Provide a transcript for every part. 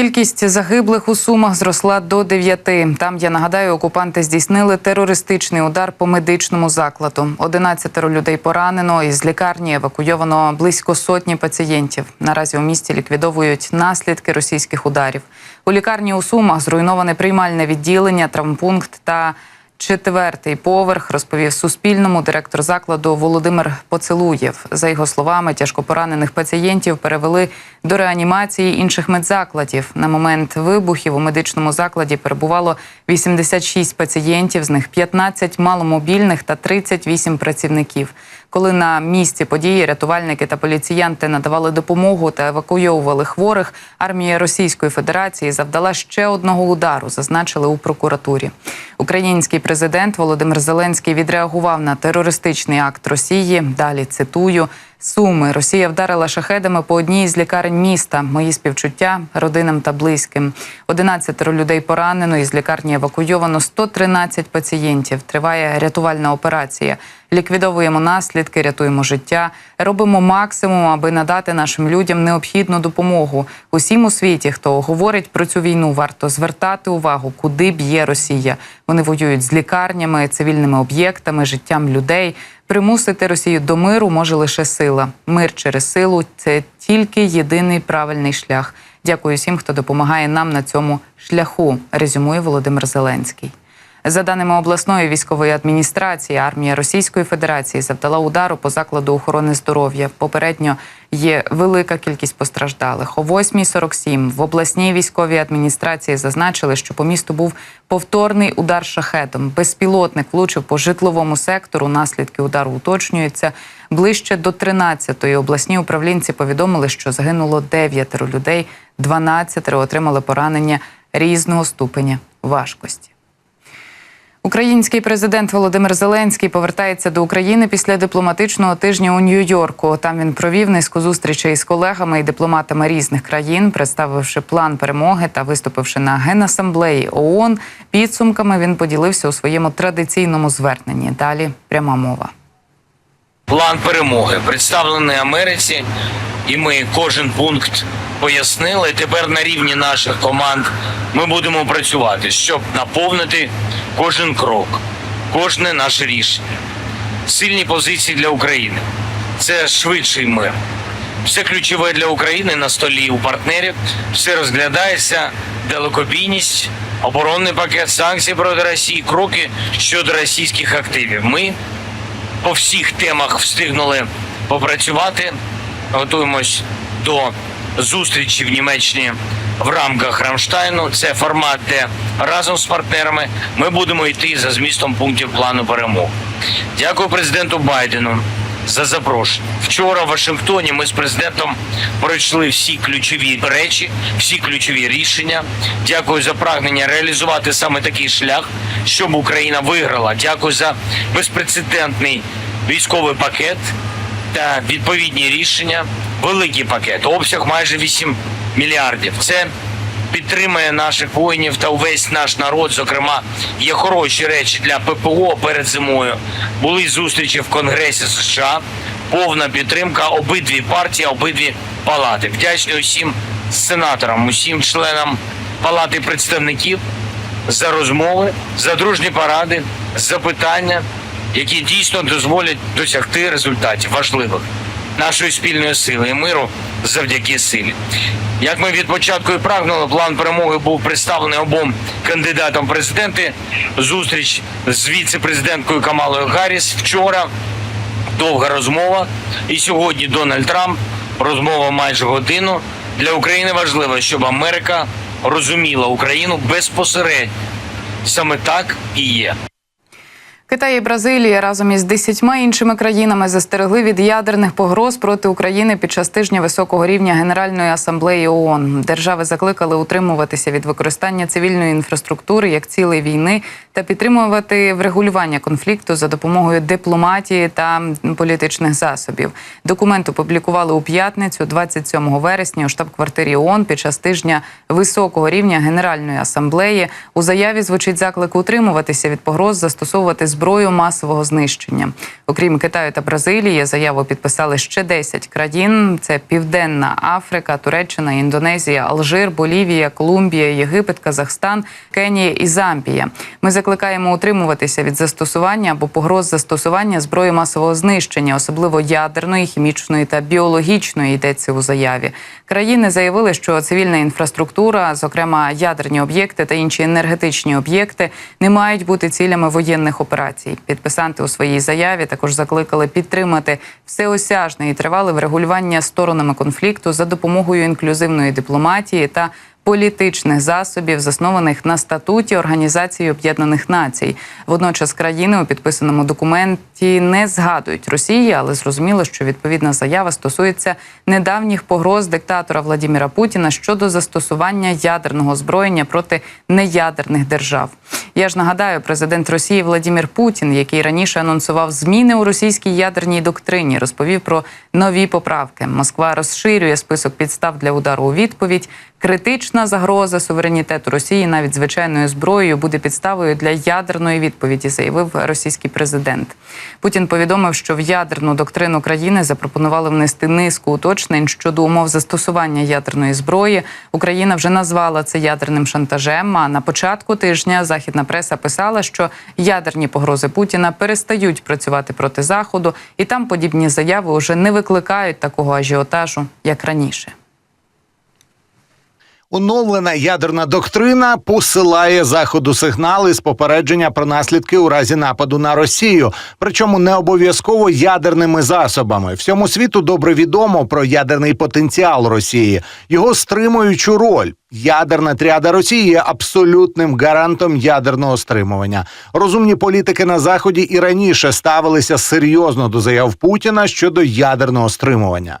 Кількість загиблих у Сумах зросла до дев'яти. Там, я нагадаю, окупанти здійснили терористичний удар по медичному закладу. 11 людей поранено. Із лікарні евакуйовано близько сотні пацієнтів. Наразі у місті ліквідовують наслідки російських ударів. У лікарні у Сумах зруйноване приймальне відділення, травмпункт та Четвертий поверх розповів Суспільному директор закладу Володимир Поцелуєв. За його словами, тяжкопоранених пацієнтів перевели до реанімації інших медзакладів. На момент вибухів у медичному закладі перебувало 86 пацієнтів, з них 15 маломобільних та 38 працівників. Коли на місці події рятувальники та поліціянти надавали допомогу та евакуйовували хворих, армія Російської Федерації завдала ще одного удару, зазначили у прокуратурі. Український президент Володимир Зеленський відреагував на терористичний акт Росії. Далі цитую. Суми Росія вдарила шахедами по одній із лікарень міста. Мої співчуття родинам та близьким. 11 людей поранено. Із лікарні евакуйовано 113 пацієнтів. Триває рятувальна операція. Ліквідовуємо наслідки, рятуємо життя. Робимо максимум, аби надати нашим людям необхідну допомогу. Усім у світі, хто говорить про цю війну, варто звертати увагу, куди б'є Росія. Вони воюють з лікарнями, цивільними об'єктами, життям людей. Примусити Росію до миру може лише сила. Мир через силу це тільки єдиний правильний шлях. Дякую всім, хто допомагає нам на цьому шляху. Резюмує Володимир Зеленський. За даними обласної військової адміністрації, армія Російської Федерації завдала удару по закладу охорони здоров'я. Попередньо є велика кількість постраждалих. О 8.47 в обласній військовій адміністрації зазначили, що по місту був повторний удар шахетом. Безпілотник влучив по житловому сектору. Наслідки удару уточнюються. Ближче до 13-ї обласні управлінці повідомили, що загинуло 9 людей, 12 отримали поранення різного ступеня важкості. Український президент Володимир Зеленський повертається до України після дипломатичного тижня у Нью-Йорку. Там він провів низку зустрічей з колегами і дипломатами різних країн, представивши план перемоги та виступивши на генасамблеї ООН. Підсумками він поділився у своєму традиційному зверненні. Далі пряма мова. план перемоги представлений Америці, і ми кожен пункт пояснили. Тепер на рівні наших команд ми будемо працювати, щоб наповнити кожен крок, кожне наше рішення. Сильні позиції для України це швидший мир. Все ключове для України на столі у партнерів. Все розглядається, далекобійність, оборонний пакет санкцій проти Росії, кроки щодо російських активів. Ми по всіх темах встигнули попрацювати. Готуємось до зустрічі в Німеччині в рамках Рамштайну. Це формат, де разом з партнерами ми будемо йти за змістом пунктів плану перемоги. Дякую президенту Байдену за запрошення. Вчора в Вашингтоні ми з президентом пройшли всі ключові речі, всі ключові рішення. Дякую за прагнення реалізувати саме такий шлях, щоб Україна виграла. Дякую за безпрецедентний військовий пакет та відповідні рішення. Великий пакет, обсяг майже 8 мільярдів. Це підтримує наших воїнів та увесь наш народ. Зокрема, є хороші речі для ППО перед зимою. Були зустрічі в Конгресі США. Повна підтримка обидві партії, обидві палати. Вдячний усім сенаторам, усім членам палати представників за розмови, за дружні поради, за питання, які дійсно дозволять досягти результатів важливих нашої спільної сили і миру завдяки силі. Як ми від початку і прагнули, план перемоги був представлений обом кандидатам президенти. Зустріч з віце-президенткою Камалою Гарріс вчора. Довга розмова. І сьогодні Дональд Трамп. Розмова майже годину. Для України важливо, щоб Америка розуміла Україну безпосередньо. Саме так і є. Китай і Бразилія разом із десятьма іншими країнами застерегли від ядерних погроз проти України під час тижня високого рівня Генеральної асамблеї ООН. Держави закликали утримуватися від використання цивільної інфраструктури як цілей війни та підтримувати врегулювання конфлікту за допомогою дипломатії та політичних засобів. Документ опублікували у п'ятницю, 27 вересня, у штаб-квартирі ООН під час тижня високого рівня Генеральної асамблеї. У заяві звучить заклик утримуватися від погроз, застосовувати зброю масового знищення. Окрім Китаю та Бразилії, заяву підписали ще 10 країн: це Південна Африка, Туреччина, Індонезія, Алжир, Болівія, Колумбія, Єгипет, Казахстан, Кенія і Замбія. Ми закликаємо утримуватися від застосування або погроз застосування зброї масового знищення, особливо ядерної, хімічної та біологічної, йдеться у заяві. Країни заявили, що цивільна інфраструктура, зокрема ядерні об'єкти та інші енергетичні об'єкти, не мають бути цілями воєнних операцій. Підписанти у своїй заяві також закликали підтримати всеосяжне і тривале врегулювання сторонами конфлікту за допомогою інклюзивної дипломатії та політичних засобів, заснованих на статуті Організації Об'єднаних Націй. Водночас країни у підписаному документі не згадують Росії, але зрозуміло, що відповідна заява стосується недавніх погроз диктатора Владіміра Путіна щодо застосування ядерного озброєння проти неядерних держав. Я ж нагадаю, президент Росії Владімір Путін, який раніше анонсував зміни у російській ядерній доктрині, розповів про нові поправки. Москва розширює список підстав для удару у відповідь. Критична загроза суверенітету Росії навіть звичайною зброєю буде підставою для ядерної відповіді, заявив російський президент. Путін повідомив, що в ядерну доктрину країни запропонували внести низку уточнень щодо умов застосування ядерної зброї. Україна вже назвала це ядерним шантажем. А на початку тижня західна преса писала, що ядерні погрози Путіна перестають працювати проти заходу, і там подібні заяви вже не викликають такого ажіотажу, як раніше. Оновлена ядерна доктрина посилає заходу сигнали з попередження про наслідки у разі нападу на Росію, причому не обов'язково ядерними засобами. Всьому світу добре відомо про ядерний потенціал Росії, його стримуючу роль. Ядерна тріада Росії є абсолютним гарантом ядерного стримування. Розумні політики на заході і раніше ставилися серйозно до заяв Путіна щодо ядерного стримування.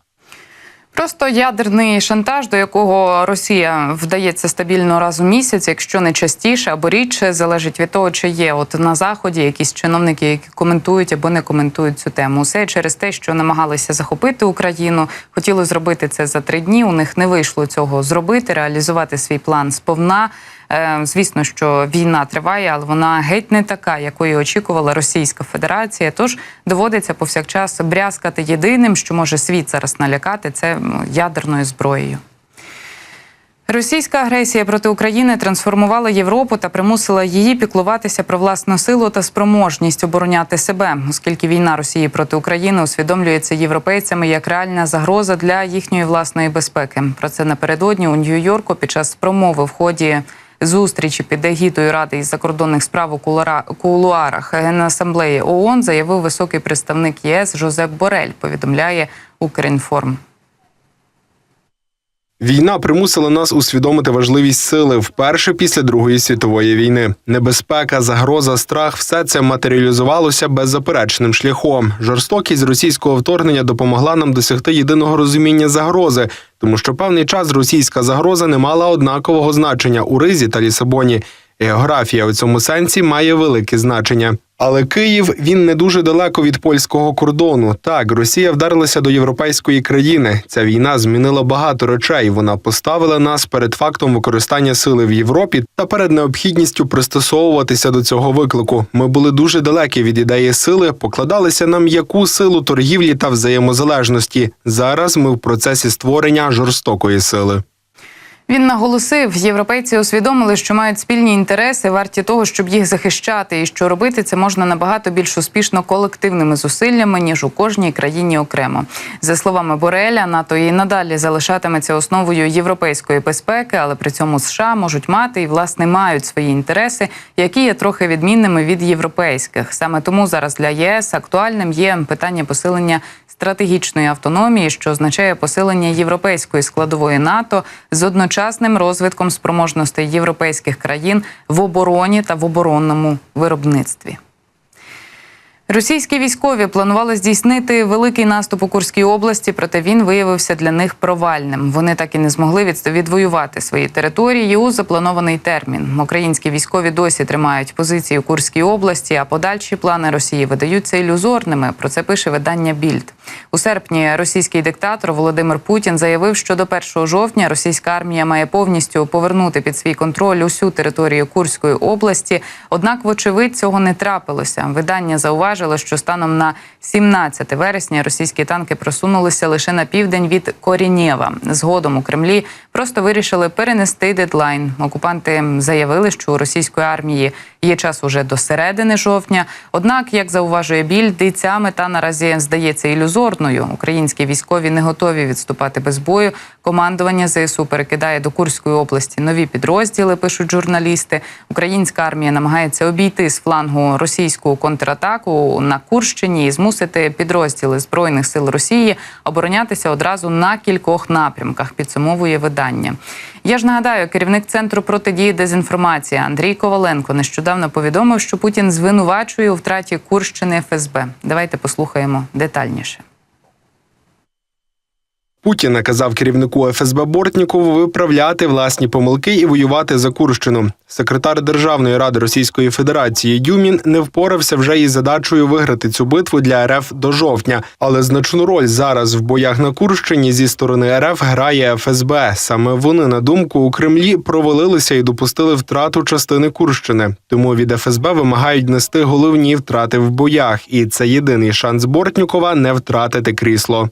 Просто ядерний шантаж, до якого Росія вдається стабільно раз у місяць, якщо не частіше або рідше, залежить від того, чи є от на заході якісь чиновники, які коментують або не коментують цю тему. Усе через те, що намагалися захопити Україну, хотіли зробити це за три дні. У них не вийшло цього зробити, реалізувати свій план сповна. Е, Звісно, що війна триває, але вона геть не така, якої очікувала Російська Федерація. Тож доводиться повсякчас брязкати єдиним, що може світ зараз налякати, це ядерною зброєю. Російська агресія проти України трансформувала Європу та примусила її піклуватися про власну силу та спроможність обороняти себе, оскільки війна Росії проти України усвідомлюється європейцями як реальна загроза для їхньої власної безпеки. Про це напередодні у Нью-Йорку під час промови в ході зустрічі під егідою Ради із закордонних справ у кулуара- кулуарах Генасамблеї ООН заявив високий представник ЄС Жозеп Борель. Повідомляє Укрінформ. Війна примусила нас усвідомити важливість сили вперше після Другої світової війни. Небезпека, загроза, страх все це матеріалізувалося беззаперечним шляхом. Жорстокість російського вторгнення допомогла нам досягти єдиного розуміння загрози, тому що певний час російська загроза не мала однакового значення у Ризі та Лісабоні. Географія у цьому сенсі має велике значення. Але Київ він не дуже далеко від польського кордону. Так, Росія вдарилася до європейської країни. Ця війна змінила багато речей. Вона поставила нас перед фактом використання сили в Європі та перед необхідністю пристосовуватися до цього виклику. Ми були дуже далекі від ідеї сили, покладалися на м'яку силу торгівлі та взаємозалежності. Зараз ми в процесі створення жорстокої сили. Він наголосив, європейці усвідомили, що мають спільні інтереси, варті того, щоб їх захищати, і що робити це можна набагато більш успішно колективними зусиллями ніж у кожній країні окремо. За словами Бореля, НАТО і надалі залишатиметься основою європейської безпеки, але при цьому США можуть мати і власне мають свої інтереси, які є трохи відмінними від європейських. Саме тому зараз для ЄС актуальним є питання посилення стратегічної автономії, що означає посилення європейської складової НАТО з одночасним розвитком спроможностей європейських країн в обороні та в оборонному виробництві. Російські військові планували здійснити великий наступ у Курській області, проте він виявився для них провальним. Вони так і не змогли відвоювати свої території у запланований термін. Українські військові досі тримають позиції у Курській області, а подальші плани Росії видаються ілюзорними. Про це пише видання Більд. У серпні російський диктатор Володимир Путін заявив, що до 1 жовтня російська армія має повністю повернути під свій контроль усю територію Курської області. Однак, вочевидь, цього не трапилося. Видання зауважило, що станом на 17 вересня російські танки просунулися лише на південь від Корінєва. Згодом у Кремлі просто вирішили перенести дедлайн. Окупанти заявили, що у російської армії є час уже до середини жовтня. Однак, як зауважує більд, і ця мета наразі здається ілюзорною. Українські військові не готові відступати без бою. Командування ЗСУ перекидає до Курської області нові підрозділи. Пишуть журналісти. Українська армія намагається обійти з флангу російську контратаку на Курщині і змусити підрозділи збройних сил Росії оборонятися одразу на кількох напрямках. Підсумовує видання. Я ж нагадаю, керівник центру протидії дезінформації Андрій Коваленко нещодавно повідомив, що Путін звинувачує у втраті Курщини ФСБ. Давайте послухаємо детальніше. Путін наказав керівнику ФСБ Бортнікову виправляти власні помилки і воювати за Курщину. Секретар Державної ради Російської Федерації Дюмін не впорався вже із задачею виграти цю битву для РФ до жовтня, але значну роль зараз в боях на Курщині зі сторони РФ грає ФСБ. Саме вони, на думку у Кремлі, провалилися і допустили втрату частини Курщини. Тому від ФСБ вимагають нести головні втрати в боях, і це єдиний шанс Бортнікова не втратити крісло.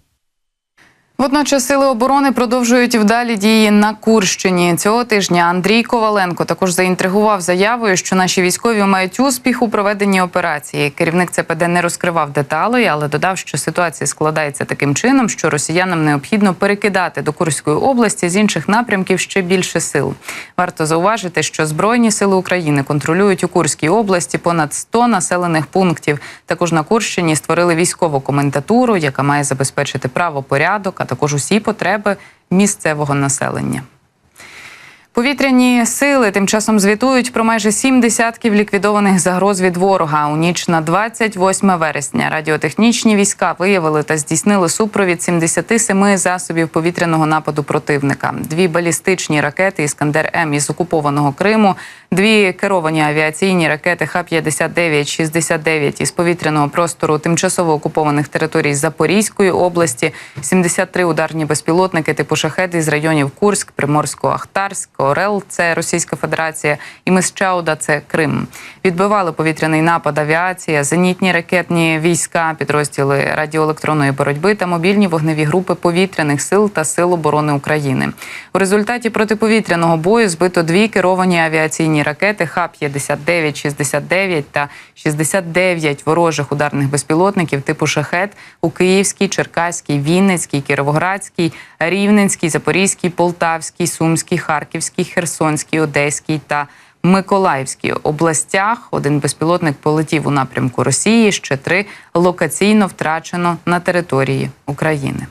Водночас сили оборони продовжують вдалі дії на Курщині. Цього тижня Андрій Коваленко також заінтригував заявою, що наші військові мають успіх у проведенні операції. Керівник ЦПД не розкривав деталей, але додав, що ситуація складається таким чином, що росіянам необхідно перекидати до Курської області з інших напрямків ще більше сил. Варто зауважити, що Збройні сили України контролюють у Курській області понад 100 населених пунктів. Також на Курщині створили військову комендатуру, яка має забезпечити правопорядок, також усі потреби місцевого населення. Повітряні сили тим часом звітують про майже сім десятків ліквідованих загроз від ворога. У ніч на 28 вересня радіотехнічні війська виявили та здійснили супровід 77 засобів повітряного нападу противника, дві балістичні ракети Іскандер М із окупованого Криму, дві керовані авіаційні ракети Х-59-69 із повітряного простору тимчасово окупованих територій Запорізької області, 73 ударні безпілотники типу шахет із районів Курськ, Приморсько-Ахтарськ, Орел це Російська Федерація, і Мисчауда це Крим. Відбивали повітряний напад авіація, зенітні ракетні війська, підрозділи радіоелектронної боротьби та мобільні вогневі групи повітряних сил та сил оборони України. У результаті протиповітряного бою збито дві керовані авіаційні ракети Х-59-69 та 69 ворожих ударних безпілотників типу шахет у Київській, Черкаській, Вінницькій, Кіровоградській, Рівненській, Запорізькій, Полтавській, Сумській, Харківській, Херсонській, Одеській та Миколаївській областях. Один безпілотник полетів у напрямку Росії. Ще три локаційно втрачено на території України.